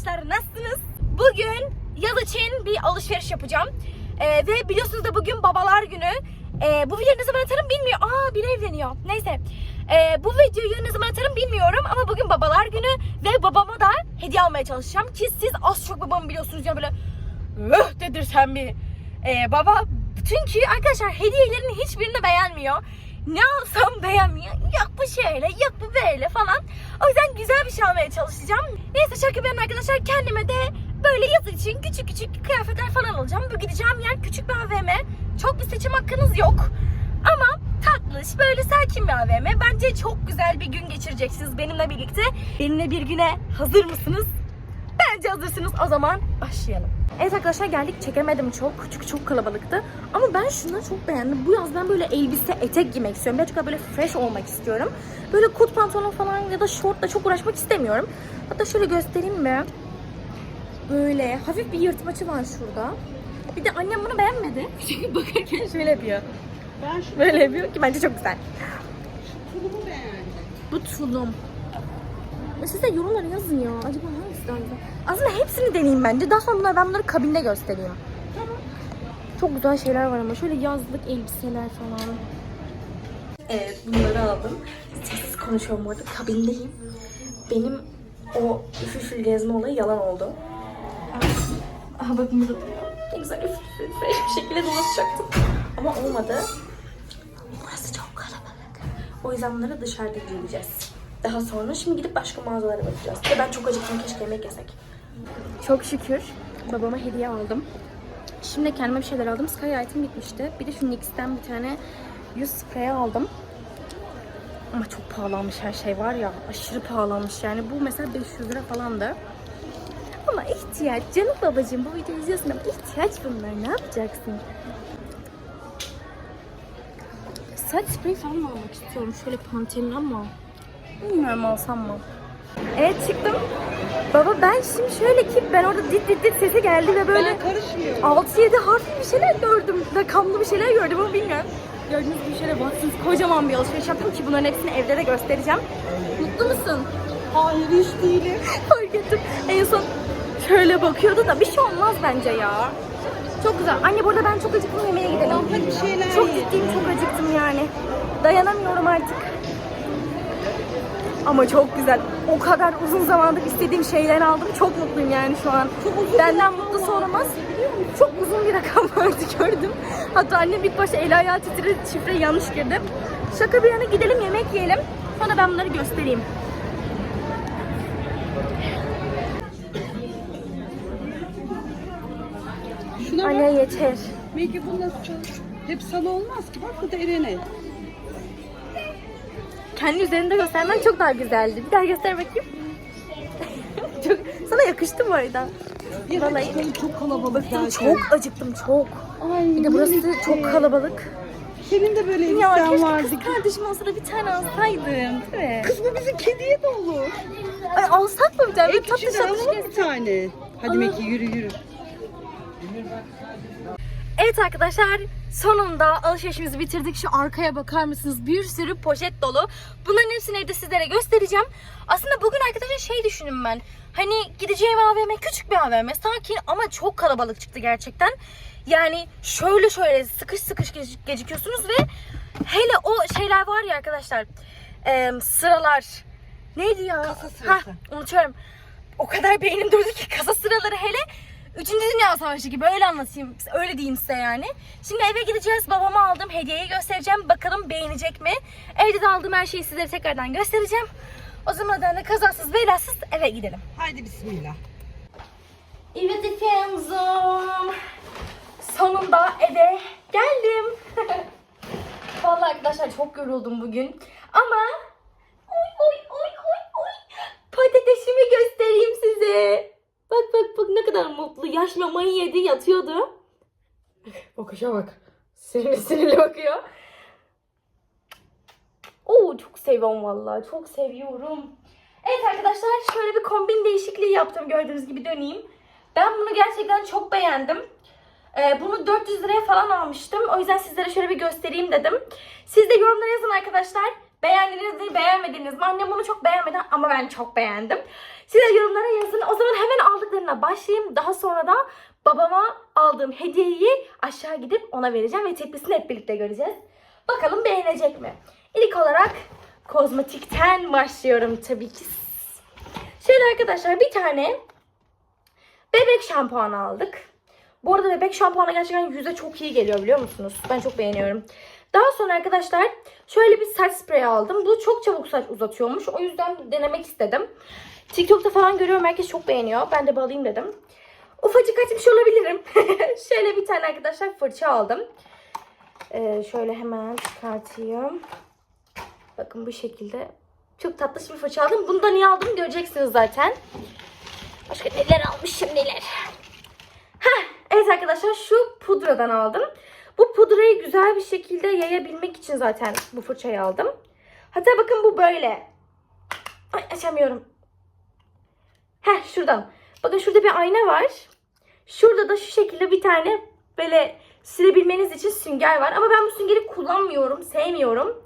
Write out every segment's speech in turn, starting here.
arkadaşlar nasılsınız? Bugün yaz için bir alışveriş yapacağım. Ee, ve biliyorsunuz da bugün babalar günü. Ee, bu videoyu ne zaman atarım bilmiyorum. Aa biri evleniyor. Neyse. Ee, bu videoyu ne zaman atarım bilmiyorum ama bugün babalar günü ve babama da hediye almaya çalışacağım. Ki siz az çok babamı biliyorsunuz ya böyle öh dedirten bir ee, baba. Çünkü arkadaşlar hediyelerin hiçbirini beğenmiyor. Ne alsam beğenmiyor. Yok bu şöyle, yok bu böyle falan. O yüzden güzel bir şey almaya çalışacağım. Neyse şaka yana arkadaşlar kendime de böyle yaz için küçük küçük kıyafetler falan alacağım. Bu gideceğim yer küçük bir AVM. Çok bir seçim hakkınız yok. Ama tatlış, böyle sakin bir AVM. Bence çok güzel bir gün geçireceksiniz benimle birlikte. Benimle bir güne hazır mısınız? Bence hazırsınız. O zaman başlayalım. Evet arkadaşlar geldik. Çekemedim çok. Çünkü çok kalabalıktı. Ama ben şunları çok beğendim. Bu yaz ben böyle elbise, etek giymek istiyorum. Birazcık daha böyle fresh olmak istiyorum. Böyle kot pantolon falan ya da şortla çok uğraşmak istemiyorum. Hatta şöyle göstereyim mi? Böyle hafif bir yırtmacı var şurada. Bir de annem bunu beğenmedi. Çünkü bakarken şöyle yapıyor. Ben şu Böyle yapıyor ki bence çok güzel. tulumu beğendim. Bu tulum. Siz de yorumlara yazın ya. Acaba hangisi daha güzel? Aslında hepsini deneyeyim bence. Daha sonra ben bunları kabinde göstereyim. Tamam. Çok güzel şeyler var ama. Şöyle yazlık elbiseler falan. Evet bunları aldım. Sessiz konuşuyorum bu arada. Kabindeyim. Benim o üfürfül gezme olayı yalan oldu. Aha bakın burada duruyor. Ne güzel üfürfül fresh bir şekilde dolaşacaktım. Ama olmadı. Burası çok kalabalık. O yüzden bunları dışarıda giyeceğiz. Daha sonra şimdi gidip başka mağazalara bakacağız. Ve ben çok acıktım keşke yemek yesek. Çok şükür babama hediye aldım. Şimdi kendime bir şeyler aldım. Sky item bitmişti. Bir de şu NYX'ten bir tane yüz spreyi aldım. Ama çok pahalanmış her şey var ya. Aşırı pahalanmış yani. Bu mesela 500 lira falandı. Ama ihtiyaç. Canım babacığım bu videoyu izliyorsun ama ihtiyaç bunlar. Ne yapacaksın? Saç spreyi falan almak istiyorum. Şöyle pantelin ama. Bilmiyorum alsam mı? Evet çıktım. Baba ben şimdi şöyle ki ben orada dit dit dit sesi geldi ve böyle Ben karışmıyorum. 6-7 harfli bir şeyler gördüm. Rakamlı bir şeyler gördüm ama bilmiyorum. Gördüğünüz gibi şöyle baksınız kocaman bir alışveriş yaptım ki bunların hepsini evde de göstereceğim. Mutlu musun? Hayır hiç değilim. Fark ettim. En son şöyle bakıyordu da bir şey olmaz bence ya. Çok güzel. Anne burada ben çok acıktım yemeğe gidelim. Hadi bir şeyler Çok ye. ciddiyim çok acıktım yani. Dayanamıyorum artık. Ama çok güzel. O kadar uzun zamandır istediğim şeyler aldım. Çok mutluyum yani şu an. Benden mutlusu olamaz. Çok uzun bir rakam vardı gördüm. Hatta annem ilk başta el ayağı titredi. Şifreyi yanlış girdim. Şaka bir yana gidelim yemek yiyelim. Sonra ben bunları göstereyim. Şuna bak. Anne yeter. Bu nasıl çok... Hep sana olmaz ki. Bak bu da Eren'e. Kendi üzerinde göstermen çok daha güzeldi. Bir daha göster bakayım. çok, sana yakıştı bu arada. Bir Vallahi. Çok kalabalık Bıktım zaten. çok acıktım çok. Ay, Bir de burası Melike. çok kalabalık. Senin de böyle Ya elbisen keşke vardı. kız kardeşim olsa da bir tane alsaydım. Değil mi? Kız bu bizim kediye de olur. Ay alsak mı bir tane? En Böyle tatlı tatlı alalım bir tane. Hadi Meki yürü yürü. Evet arkadaşlar sonunda alışverişimizi bitirdik. Şu arkaya bakar mısınız? Bir sürü poşet dolu. Bunların hepsini evde sizlere göstereceğim. Aslında bugün arkadaşlar şey düşündüm ben. Hani gideceğim AVM küçük bir AVM sakin ama çok kalabalık çıktı gerçekten. Yani şöyle şöyle sıkış sıkış gec- gecikiyorsunuz ve hele o şeyler var ya arkadaşlar. em, sıralar. Neydi ya? Kasa sırası. Hah, unutuyorum. O kadar beynim durdu ki kasa sıraları hele Üçüncü Dünya Savaşı gibi öyle anlatayım, öyle diyeyim size yani. Şimdi eve gideceğiz, babama aldım, hediyeyi göstereceğim. Bakalım beğenecek mi? Evde de aldığım her şeyi sizlere tekrardan göstereceğim. O zaman da kazasız belasız eve gidelim. Haydi bismillah. Evet efendim. Sonunda eve geldim. Vallahi arkadaşlar çok yoruldum bugün. Ama oy oy oy oy oy. Patatesimi göstereyim size. Bak bak bak ne kadar mutlu. Yaş mamayı yedi yatıyordu. Bakışa bak. Sinirli sinirli bakıyor. Oo çok seviyorum vallahi. Çok seviyorum. Evet arkadaşlar şöyle bir kombin değişikliği yaptım gördüğünüz gibi döneyim. Ben bunu gerçekten çok beğendim. Ee, bunu 400 liraya falan almıştım. O yüzden sizlere şöyle bir göstereyim dedim. Siz de yorumlara yazın arkadaşlar. Beğendiniz mi, beğenmediniz mi? Annem bunu çok beğenmedi ama ben çok beğendim. Siz de yorumlara yazın. O zaman hemen aldıklarına başlayayım. Daha sonra da babama aldığım hediyeyi aşağı gidip ona vereceğim ve tepkisini hep birlikte göreceğiz. Bakalım beğenecek mi? İlk olarak kozmetikten başlıyorum tabii ki. Şöyle arkadaşlar bir tane bebek şampuanı aldık. Bu arada bebek şampuanı gerçekten yüze çok iyi geliyor biliyor musunuz? Ben çok beğeniyorum. Daha sonra arkadaşlar şöyle bir saç spreyi aldım. Bu çok çabuk saç uzatıyormuş. O yüzden denemek istedim. TikTok'ta falan görüyorum herkes çok beğeniyor. Ben de alayım dedim. Ufacık açmış olabilirim. şöyle bir tane arkadaşlar fırça aldım. Ee, şöyle hemen çıkartayım. Bakın bu şekilde. Çok tatlış bir fırça aldım. Bunu da niye aldım göreceksiniz zaten. Başka neler almışım neler. Arkadaşlar şu pudradan aldım. Bu pudrayı güzel bir şekilde yayabilmek için zaten bu fırçayı aldım. Hatta bakın bu böyle. Ay açamıyorum. Heh şuradan. Bakın şurada bir ayna var. Şurada da şu şekilde bir tane böyle silebilmeniz için sünger var. Ama ben bu süngeri kullanmıyorum. Sevmiyorum.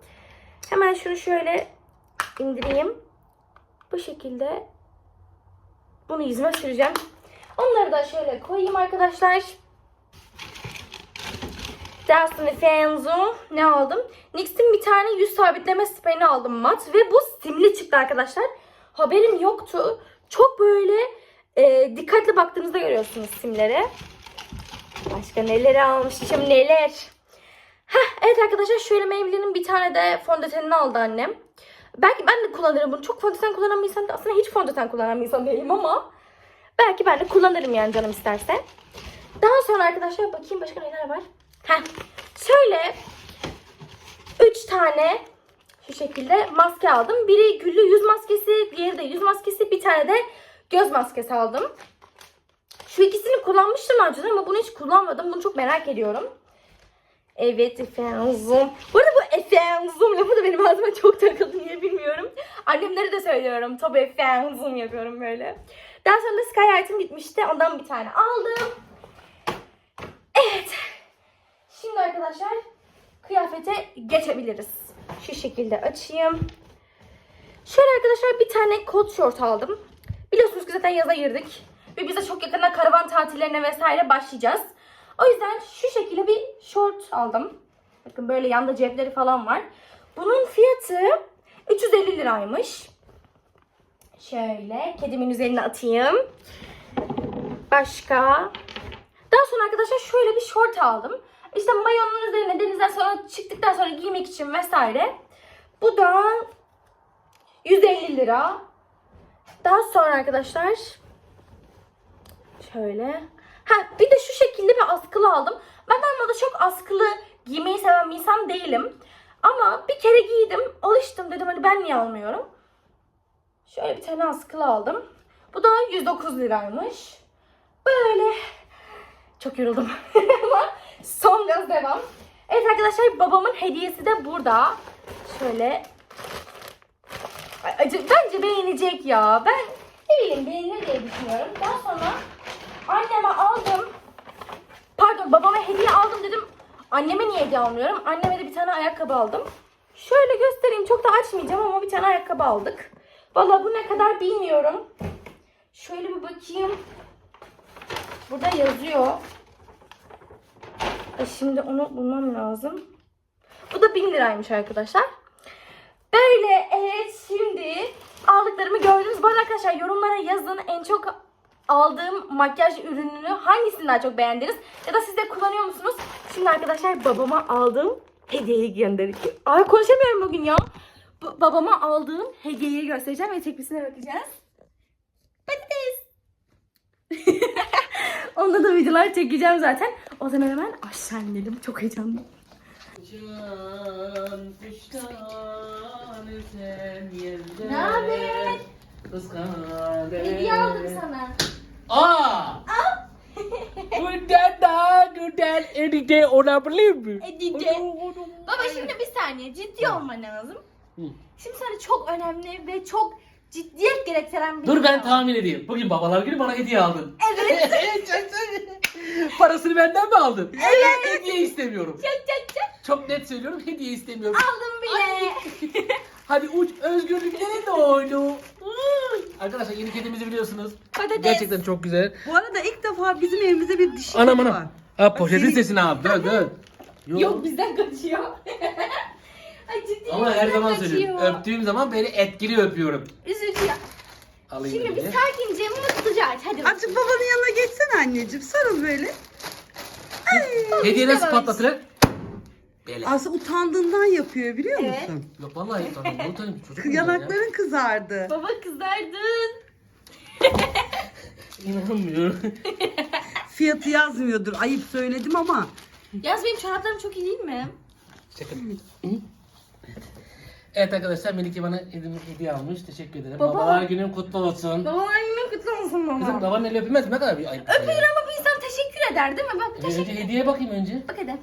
Hemen şunu şöyle indireyim. Bu şekilde bunu yüzüme süreceğim. Onları da şöyle koyayım arkadaşlar. Sonra Fenzo ne aldım? NYX'in bir tane yüz sabitleme spreyini aldım mat. Ve bu simli çıktı arkadaşlar. Haberim yoktu. Çok böyle e, dikkatli baktığınızda görüyorsunuz simlere. Başka neler almışım neler. Heh, evet arkadaşlar şöyle Maybelline'in bir tane de fondötenini aldı annem. Belki ben de kullanırım bunu. Çok fondöten kullanan bir insan aslında hiç fondöten kullanan bir insan değilim ama belki ben de kullanırım yani canım isterse. Daha sonra arkadaşlar bakayım başka neler var. Heh, şöyle 3 tane şu şekilde maske aldım. Biri güllü yüz maskesi, diğeri de yüz maskesi, bir tane de göz maskesi aldım. Şu ikisini kullanmıştım önceden ama bunu hiç kullanmadım. Bunu çok merak ediyorum. Evet efendim. Bu arada bu efendim lafı da benim ağzıma çok takıldı niye bilmiyorum. Annemlere de söylüyorum. Tabii efendim yapıyorum böyle. Daha sonra da Sky Item gitmişti. Ondan bir tane aldım. Evet. Şimdi arkadaşlar kıyafete geçebiliriz. Şu şekilde açayım. Şöyle arkadaşlar bir tane kot şort aldım. Biliyorsunuz ki zaten yaza girdik. Ve bize çok yakında karavan tatillerine vesaire başlayacağız. O yüzden şu şekilde bir şort aldım. Bakın böyle yanda cepleri falan var. Bunun fiyatı 350 liraymış. Şöyle kedimin üzerine atayım. Başka. Daha sonra arkadaşlar şöyle bir şort aldım. İşte mayonun üzerine denizden sonra çıktıktan sonra giymek için vesaire. Bu da 150 lira. Daha sonra arkadaşlar şöyle. Ha bir de şu şekilde bir askılı aldım. Ben normalde çok askılı giymeyi seven bir insan değilim. Ama bir kere giydim, alıştım dedim hani ben niye almıyorum. Şöyle bir tane askılı aldım. Bu da 109 liraymış. Böyle çok yoruldum. Ama son gaz devam. Evet arkadaşlar babamın hediyesi de burada. Şöyle. Ay, acı- Bence beğenecek ya. Ben ne bileyim beğenir diye düşünüyorum. Daha sonra anneme aldım. Pardon babama hediye aldım dedim. Anneme niye hediye almıyorum? Anneme de bir tane ayakkabı aldım. Şöyle göstereyim. Çok da açmayacağım ama bir tane ayakkabı aldık. Vallahi bu ne kadar bilmiyorum. Şöyle bir bakayım. Burada yazıyor. E şimdi onu bulmam lazım. Bu da 1000 liraymış arkadaşlar. Böyle evet şimdi aldıklarımı gördünüz. Bu arada arkadaşlar yorumlara yazın en çok aldığım makyaj ürününü hangisini daha çok beğendiniz? Ya da siz de kullanıyor musunuz? Şimdi arkadaşlar babama aldığım hediyeyi gönderdik. Ay konuşamıyorum bugün ya. Babama aldığım hediyeyi göstereceğim ve tepkisine bakacağız. Patates. Onda da videolar çekeceğim zaten. O zaman hemen aşağı inelim. Çok heyecanlı. Can kuştan sen yerde Ne haber? Hediye aldım sana. Aa! Bundan daha güzel hediye olabilir mi? Hediye. Baba şimdi bir saniye ciddi olman lazım. Hı. Şimdi sana çok önemli ve çok ciddiyet gerektiren bir Dur ben tahmin edeyim. Bugün babalar günü bana hediye aldın. Evet. Parasını benden mi aldın? Evet. Hediye istemiyorum. Çak çak çak. Çok net söylüyorum hediye istemiyorum. Aldım bile. Hadi uç özgürlükleri doğdu. Arkadaşlar yeni kedimizi biliyorsunuz. Patates. Gerçekten çok güzel. Bu arada ilk defa bizim evimizde bir dişi Anam kedi anam. var. Ha poşetin sesini abi dön dön. Yok bizden kaçıyor. Ay ciddi Ama her zaman söylüyorum. Öptüğüm zaman böyle etkili öpüyorum. Üzücü. Alayım Şimdi bir böyle. sakince mutluca aç. Hadi. Azıcık babanın yanına geçsene anneciğim. Sarıl böyle. Hediye nasıl İstememiş. patlatılır? Böyle. Aslında utandığından yapıyor biliyor Evet. musun? Yok vallahi. Bunu tanıyorum. Çocuk muyum ben ya? Yanakların kızardı. Baba kızardın. İnanmıyorum. Fiyatı yazmıyordur. Ayıp söyledim ama. Yalnız benim çoraplarım çok iyi değil mi? Şaka. Evet arkadaşlar Melike bana hediye, hediye almış. Teşekkür ederim. Baba. Babalar günün kutlu olsun. Babalar günün kutlu olsun baba. Kızım babanın eli öpülmez mi? Ne kadar bir ayıp. Öpülür ama bir insan teşekkür eder değil mi? Bak Ee, teşekkür Önce hediyeye bakayım önce. Bak hadi.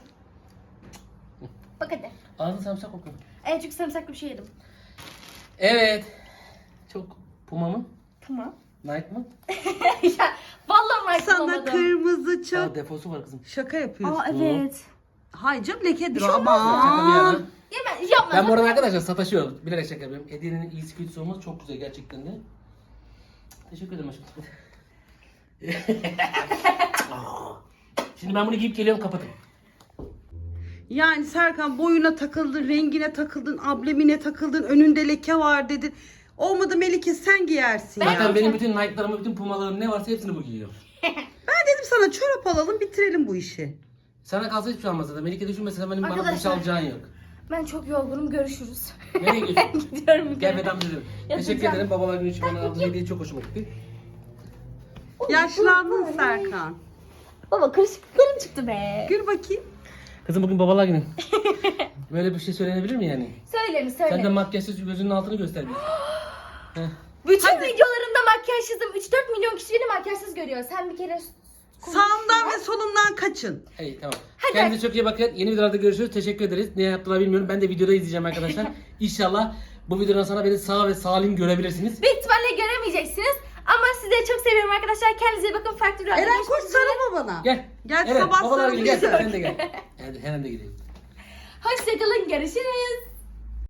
Bak hadi. Ağzın sarımsak kokuyor. Evet çünkü sarımsaklı bir şey yedim. Evet. Çok Puma mı? Tamam. Nike mı? ya vallahi Nike Sana bulamadım. kırmızı Aa, çok. defosu var kızım. Şaka yapıyorsun. Aa evet. Hayır canım lekedir şey olmaz mı? Şaka bir yana. Ben yapma. Ben bu arada arkadaşlar sataşıyorum. Bilerek şaka yapıyorum. Hediyenin iyisi kötüsü olmaz. Çok güzel gerçekten de. Teşekkür ederim aşkım. Şimdi ben bunu giyip geliyorum kapatın. Yani Serkan boyuna takıldın, rengine takıldın, ablemine takıldın, önünde leke var dedin. Olmadı Melike sen giyersin Zaten ya. benim bütün Nike'larımı, bütün Puma'larım ne varsa hepsini bu giyiyor. Ben dedim sana çorap alalım bitirelim bu işi. Sana kalsa hiçbir şey olmaz zaten. Melike düşünmese benim bana bir şey alacağın yok. Ben çok yorgunum. Görüşürüz. Nereye gidiyorsun? Gidiyorum. Gel vedam dedim. Teşekkür ederim. Babalar günü için bana aldığın hediye çok hoşuma gitti. Yaşlandın Serkan. Baba kırışıklıklarım çıktı be. Gül bakayım. Kızım bugün babalar günü. Böyle bir şey söylenebilir mi yani? Söyle mi söyle. Sen de makyajsız gözünün altını göster bir. Heh. Bütün videolarımda makyajsızım. 3-4 milyon kişi beni makyajsız görüyor. Sen bir kere Sağımdan ve solumdan kaçın. İyi tamam. Hadi. Kendinize çok iyi bakın. Yeni videolarda görüşürüz. Teşekkür ederiz. Ne yaptılar bilmiyorum. Ben de videoda izleyeceğim arkadaşlar. İnşallah bu videodan sonra beni sağ ve salim görebilirsiniz. Büyük ihtimalle göremeyeceksiniz. Ama size çok seviyorum arkadaşlar. Kendinize iyi bakın. Farklı bir Eren koş sarılma bana. Gel. Gel, evet, sabah babalar gel. Sen de gel. Hadi hemen de gidelim. Hoşçakalın. Görüşürüz.